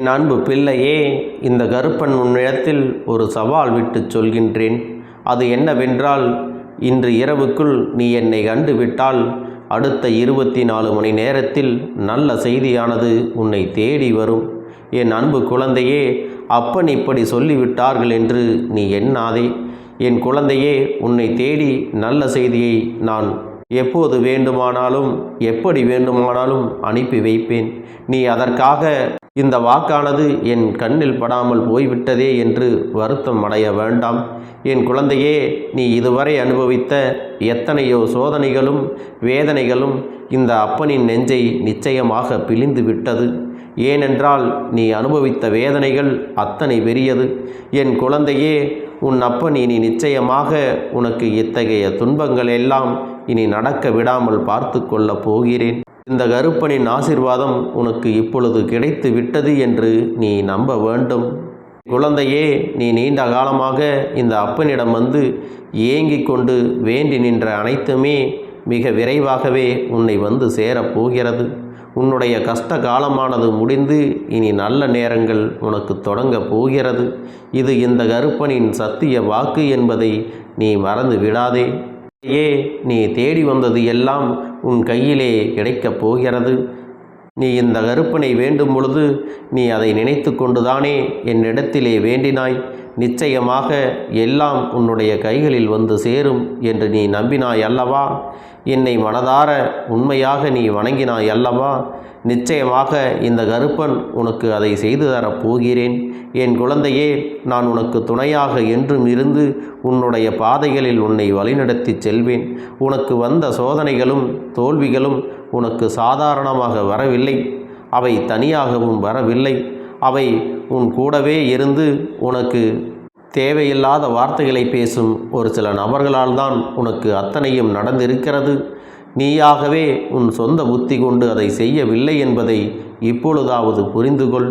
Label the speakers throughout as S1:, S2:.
S1: என் அன்பு பிள்ளையே இந்த கருப்பன் உன்னிடத்தில் ஒரு சவால் விட்டுச் சொல்கின்றேன். அது என்னவென்றால் இன்று இரவுக்குள் நீ என்னை கண்டுவிட்டால் அடுத்த இருபத்தி நாலு மணி நேரத்தில் நல்ல செய்தியானது உன்னை தேடி வரும். என் அன்பு குழந்தையே அப்பன் இப்படி சொல்லிவிட்டார்கள் என்று நீ எண்ணாதே. என் குழந்தையே உன்னை தேடி நல்ல செய்தியை நான் எப்போது வேண்டுமானாலும் எப்படி வேண்டுமானாலும் அனுப்பி வைப்பேன். நீ அதற்காக இந்த வாக்கானது என் கண்ணில் படாமல் போய்விட்டதே என்று வருத்தம் அடைய வேண்டாம். என் குழந்தையே நீ இதுவரை அனுபவித்த எத்தனையோ சோதனைகளும் வேதனைகளும் இந்த அப்பனின் நெஞ்சை நிச்சயமாக பிழிந்து விட்டது. ஏனென்றால் நீ அனுபவித்த வேதனைகள் அத்தனை பெரியது. என் குழந்தையே உன் அப்பன் இனி நிச்சயமாக உனக்கு இத்தகைய துன்பங்கள் எல்லாம் இனி நடக்க விடாமல் பார்த்து கொள்ளப் போகிறேன். இந்த கருப்பனின் ஆசிர்வாதம் உனக்கு இப்பொழுது கிடைத்து விட்டது என்று நீ நம்ப வேண்டும். குழந்தையே நீ நீண்ட காலமாக இந்த அப்பனிடம் வந்து ஏங்கிக் கொண்டு வேண்டி நின்ற அனைத்துமே மிக விரைவாகவே உன்னை வந்து சேரப் போகிறது. உன்னுடைய கஷ்ட காலமானது முடிந்து இனி நல்ல நேரங்கள் உனக்கு தொடங்கப் போகிறது. இது இந்த கருப்பனின் சத்திய வாக்கு என்பதை நீ மறந்து விடாதே. ஏ நீ தேடி வந்தது எல்லாம் உன் கையிலே கிடைக்கப் போகிறது. நீ இந்த கருப்பனை வேண்டும் பொழுது நீ அதை நினைத்து கொண்டுதானே என்னிடத்திலே வேண்டினாய். நிச்சயமாக எல்லாம் உன்னுடைய கைகளில் வந்து சேரும் என்று நீ நம்பினாய் அல்லவா என்னை மனதார உண்மையாக நீ வணங்கினாய் அல்லவா நிச்சயமாக இந்த கருப்பன் உனக்கு அதை செய்து தரப் போகிறேன். என் குழந்தையே நான் உனக்கு துணையாக என்றும் இருந்து உன்னுடைய பாதைகளில் உன்னை வழிநடத்திச் செல்வேன். உனக்கு வந்த சோதனைகளும் தோல்விகளும் உனக்கு சாதாரணமாக வரவில்லை. அவை தனியாகவும் வரவில்லை. அவை உன் கூடவே இருந்து உனக்கு தேவையில்லாத வார்த்தைகளை பேசும் ஒரு சில நபர்களால் தான் உனக்கு அத்தனையும் நடந்திருக்கிறது. நீயாகவே உன் சொந்த புத்தி கொண்டு அதை செய்யவில்லை என்பதை இப்பொழுதாவது புரிந்து கொள்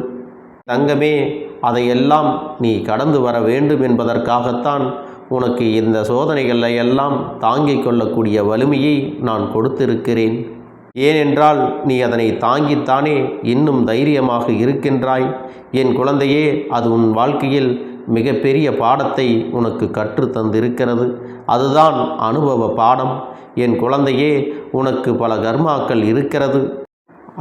S1: தங்கமே அதையெல்லாம் நீ கடந்து வர வேண்டும் என்பதற்காகத்தான் உனக்கு இந்த சோதனைகளை எல்லாம் தாங்கிக் கொள்ளக்கூடிய வலிமையை நான் கொடுத்திருக்கிறேன். ஏனென்றால் நீ அதனை தாங்கித்தானே இன்னும் தைரியமாக இருக்கின்றாய். என் குழந்தையே அது உன் வாழ்க்கையில் மிகப்பெரிய பாடத்தை உனக்கு கற்று தந்திருக்கிறது. அதுதான் அனுபவ பாடம். என் குழந்தையே உனக்கு பல கர்மாக்கள் இருக்கிறது.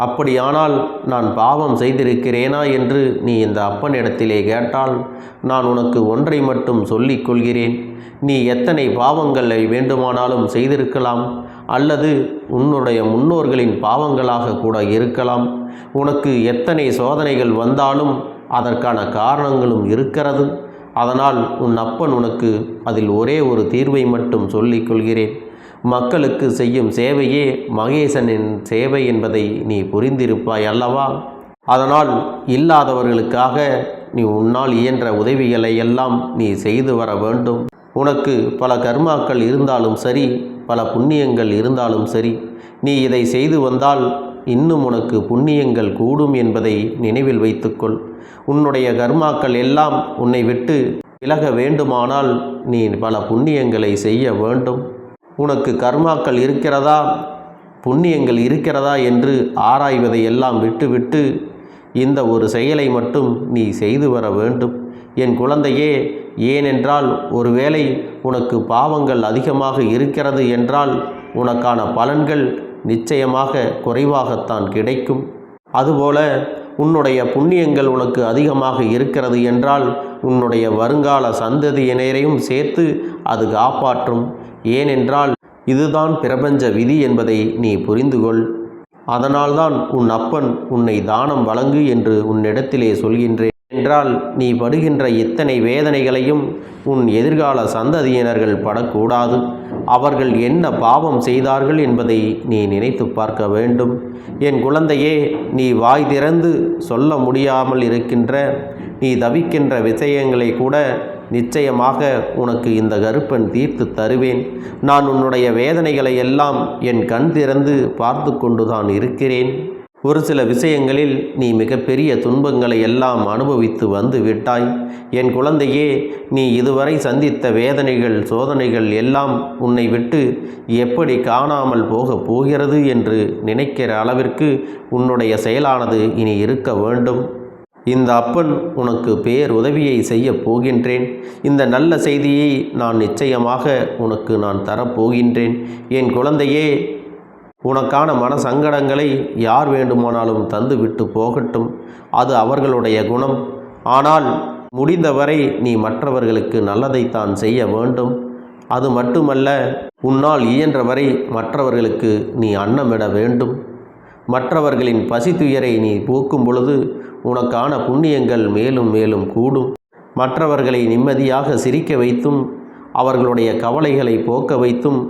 S1: அப்படியானால் நான் பாவம் செய்திருக்கிறேனா என்று நீ இந்த அப்பனிடத்திலே கேட்டால் நான் உனக்கு ஒன்றை மட்டும் சொல்லிக் கொள்கிறேன். நீ எத்தனை பாவங்களை வேண்டுமானாலும் செய்திருக்கலாம் அல்லது உன்னுடைய முன்னோர்களின் பாவங்களாக கூட இருக்கலாம். உனக்கு எத்தனை சோதனைகள் வந்தாலும் அதற்கான காரணங்களும் இருக்கிறது. அதனால் உன் அப்பன் உனக்கு அதில் ஒரே ஒரு தீர்வை மட்டும் சொல்லிக் கொள்கிறேன். மக்களுக்கு செய்யும் சேவையே மகேசனின் சேவை என்பதை நீ புரிந்திருப்பாய் அல்லவா? அதனால் இல்லாதவர்களுக்காக நீ உன்னால் இயன்ற உதவிகளை எல்லாம் நீ செய்து வர வேண்டும். உனக்கு பல கர்மாக்கள் இருந்தாலும் சரி பல புண்ணியங்கள் இருந்தாலும் சரி நீ இதை செய்து வந்தால் இன்னும் உனக்கு புண்ணியங்கள் கூடும் என்பதை நினைவில் வைத்துக்கொள். உன்னுடைய கர்மாக்கள் எல்லாம் உன்னை விட்டு விலக வேண்டுமானால் நீ பல புண்ணியங்களை செய்ய வேண்டும். உனக்கு கர்மாக்கள் இருக்கிறதா? புண்ணியங்கள் இருக்கிறதா? என்று ஆராய்வதை எல்லாம் விட்டுவிட்டு இந்த ஒரு செயலை மட்டும் நீ செய்து வர வேண்டும். என் குழந்தையே ஏனென்றால் ஒருவேளை உனக்கு பாவங்கள் அதிகமாக இருக்கிறது என்றால் உனக்கான பலன்கள் நிச்சயமாக குறைவாகத்தான் கிடைக்கும். அதுபோல உன்னுடைய புண்ணியங்கள் உனக்கு அதிகமாக இருக்கிறது என்றால் உன்னுடைய வருங்கால சந்ததியினரையும் சேர்த்து அது காப்பாற்றும். ஏனென்றால் இதுதான் பிரபஞ்ச விதி என்பதை நீ புரிந்து கொள் அதனால்தான் உன் அப்பன் உன்னை தானம் வழங்கு என்று உன்னிடத்திலே சொல்கின்றேன். என்றால் நீ படுகின்ற இத்தனை வேதனைகளையும் உன் எதிர்கால சந்ததியினர்கள் படக்கூடாது. அவர்கள் என்ன பாவம் செய்தார்கள் என்பதை நீ நினைத்து பார்க்க வேண்டும். என் குழந்தையே நீ வாய் திறந்து சொல்ல முடியாமல் இருக்கின்ற நீ தவிக்கின்ற விஷயங்களை கூட நிச்சயமாக உனக்கு இந்த கருப்பன் தீர்த்து தருவேன். நான் உன்னுடைய வேதனைகளை எல்லாம் என் கண் திறந்து பார்த்து கொண்டுதான் இருக்கிறேன். ஒரு சில விஷயங்களில் நீ மிகப்பெரிய துன்பங்களை எல்லாம் அனுபவித்து வந்து விட்டாய். என் குழந்தையே நீ இதுவரை சந்தித்த வேதனைகள் சோதனைகள் எல்லாம் உன்னை விட்டு எப்படி காணாமல் போகப் போகிறது என்று நினைக்கிற அளவிற்கு உன்னுடைய செயலானது இனி இருக்க வேண்டும். இந்த அப்பன் உனக்கு பேர் உதவியை செய்யப் போகின்றேன். இந்த நல்ல செய்தியை நான் நிச்சயமாக உனக்கு நான் தரப்போகின்றேன் என் குழந்தையே உனக்கான மன சங்கடங்களை யார் வேண்டுமானாலும் தந்து விட்டு போகட்டும். அது அவர்களுடைய குணம். ஆனால் முடிந்தவரை நீ மற்றவர்களுக்கு நல்லதைத்தான் செய்ய வேண்டும். அது மட்டுமல்ல உன்னால் இயன்றவரை மற்றவர்களுக்கு நீ அன்னமிட வேண்டும். மற்றவர்களின் பசி துயரை நீ போக்கும் பொழுது உனக்கான புண்ணியங்கள் மேலும் மேலும் கூடும். மற்றவர்களை நிம்மதியாக சிரிக்க வைத்தும் அவர்களுடைய கவலைகளை போக்க வைத்தும்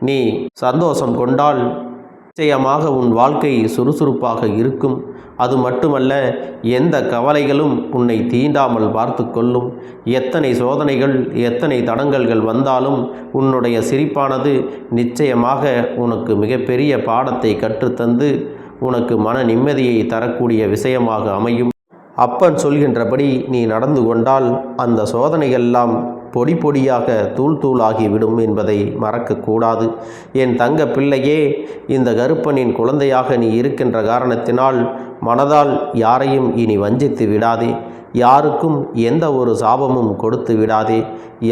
S1: நீ சந்தோஷம் கொண்டால் நிச்சயமாக உன் வாழ்க்கை சுறுசுறுப்பாக இருக்கும். அது மட்டுமல்ல எந்த கவலைகளும் உன்னை தீண்டாமல் பார்த்து கொள்ளும். எத்தனை சோதனைகள் எத்தனை தடங்கல்கள் வந்தாலும் உன்னுடைய சிரிப்பானது நிச்சயமாக உனக்கு மிகப்பெரிய பாடத்தை கற்றுத்தந்து உனக்கு மன நிம்மதியை தரக்கூடிய விஷயமாக அமையும். அப்பன் சொல்கின்றபடி நீ நடந்து கொண்டால் அந்த சோதனைகள்லாம் பொடி பொடியாக தூள் தூளாகிவிடும் என்பதை மறக்கக்கூடாது. என் தங்க பிள்ளையே இந்த கருப்பனின் குழந்தையாக நீ இருக்கின்ற காரணத்தினால் மனதால் யாரையும் இனி வஞ்சித்து விடாதே. யாருக்கும் எந்த ஒரு சாபமும் கொடுத்து விடாதே.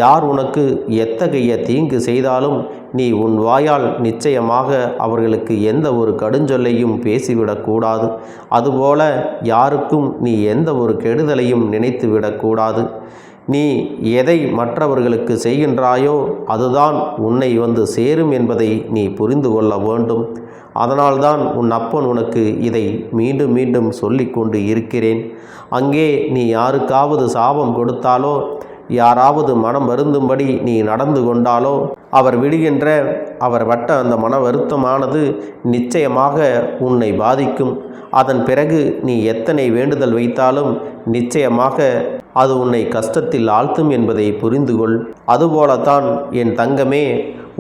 S1: யார் உனக்கு எத்தகைய தீங்கு செய்தாலும் நீ உன் வாயால் நிச்சயமாக அவர்களுக்கு எந்த ஒரு கடுஞ்சொல்லையும் பேசிவிடக்கூடாது அதுபோல யாருக்கும் நீ எந்த ஒரு கெடுதலையும் நினைத்து விடக்கூடாது நீ எதை மற்றவர்களுக்கு செய்கின்றாயோ அதுதான் உன்னை வந்து சேரும் என்பதை நீ புரிந்து கொள்ள வேண்டும். அதனால்தான் உன் அப்பன் உனக்கு இதை மீண்டும் மீண்டும் சொல்லிக்கொண்டு இருக்கிறேன். அங்கே நீ யாருக்காவது சாபம் கொடுத்தாலோ யாராவது மனம் வருந்தும்படி நீ நடந்து கொண்டாலோ அவர் விடுகின்ற அவர் வட்ட அந்த மன வருத்தமானது நிச்சயமாக உன்னை பாதிக்கும். அதன் பிறகு நீ எத்தனை வேண்டுதல் வைத்தாலும் நிச்சயமாக அது உன்னை கஷ்டத்தில் ஆழ்த்தும் என்பதை புரிந்து கொள் அதுபோலத்தான் என் தங்கமே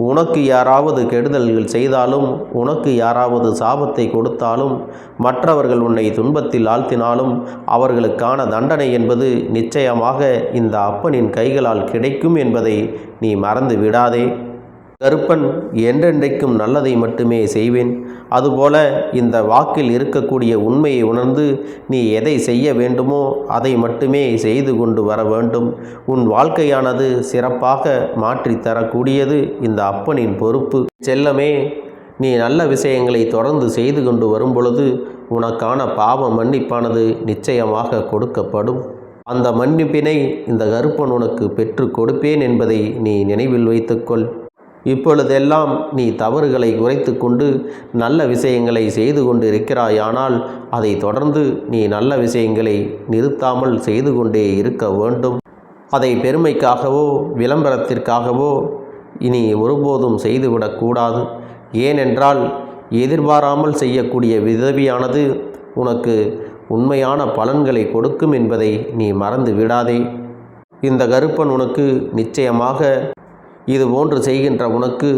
S1: உனக்கு யாராவது கெடுதல்கள் செய்தாலும் உனக்கு யாராவது சாபத்தை கொடுத்தாலும் மற்றவர்கள் உன்னை துன்பத்தில் ஆழ்த்தினாலும் அவர்களுக்கான தண்டனை என்பது நிச்சயமாக இந்த அப்பனின் கைகளால் கிடைக்கும் என்பதை நீ மறந்து விடாதே கருப்பன் என்றென்றைக்கும் நல்லதை மட்டுமே செய்வேன். அதுபோல இந்த வாக்கில் இருக்கக்கூடிய உண்மையை உணர்ந்து நீ எதை செய்ய வேண்டுமோ அதை மட்டுமே செய்து கொண்டு வர வேண்டும். உன் வாழ்க்கையானது சிறப்பாக மாற்றி தரக்கூடியது இந்த அப்பனின் பொறுப்பு. செல்லமே நீ நல்ல விஷயங்களை தொடர்ந்து செய்து கொண்டு வரும் பொழுது உனக்கான பாவ மன்னிப்பானது நிச்சயமாக கொடுக்கப்படும். அந்த மன்னிப்பினை இந்த கருப்பன் உனக்கு பெற்று கொடுப்பேன் என்பதை நீ நினைவில் வைத்துக்கொள். இப்பொழுதெல்லாம் நீ தவறுகளை குறைத்து கொண்டு நல்ல விஷயங்களை செய்து கொண்டு இருக்கிறாயானால் அதை தொடர்ந்து நீ நல்ல விஷயங்களை நிறுத்தாமல் செய்து கொண்டே இருக்க வேண்டும். அதை பெருமைக்காகவோ விளம்பரத்திற்காகவோ இனி ஒருபோதும் செய்துவிடக்கூடாது ஏனென்றால் எதிர்பாராமல் செய்யக்கூடிய விதவியானது உனக்கு உண்மையான பலன்களை கொடுக்கும் என்பதை நீ மறந்து விடாதே இந்த கருப்பன் உனக்கு நிச்சயமாக இது போன்று செய்கின்ற உனக்கு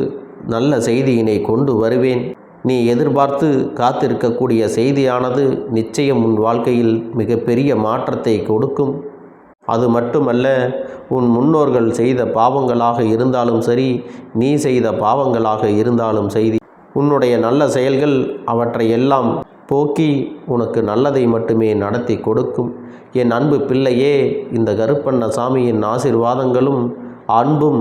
S1: நல்ல செய்தியினை கொண்டு வருவேன். நீ எதிர்பார்த்து காத்திருக்கக்கூடிய செய்தியானது நிச்சயம் உன் வாழ்க்கையில் மிகப்பெரிய மாற்றத்தை கொடுக்கும். அது மட்டுமல்ல உன் முன்னோர்கள் செய்த பாவங்களாக இருந்தாலும் சரி நீ செய்த பாவங்களாக இருந்தாலும் செய்தி. உன்னுடைய நல்ல செயல்கள் அவற்றை எல்லாம் போக்கி உனக்கு நல்லதை மட்டுமே நடத்தி கொடுக்கும். என் அன்பு பிள்ளையே இந்த கருப்பண்ண சாமியின் ஆசிர்வாதங்களும் அன்பும்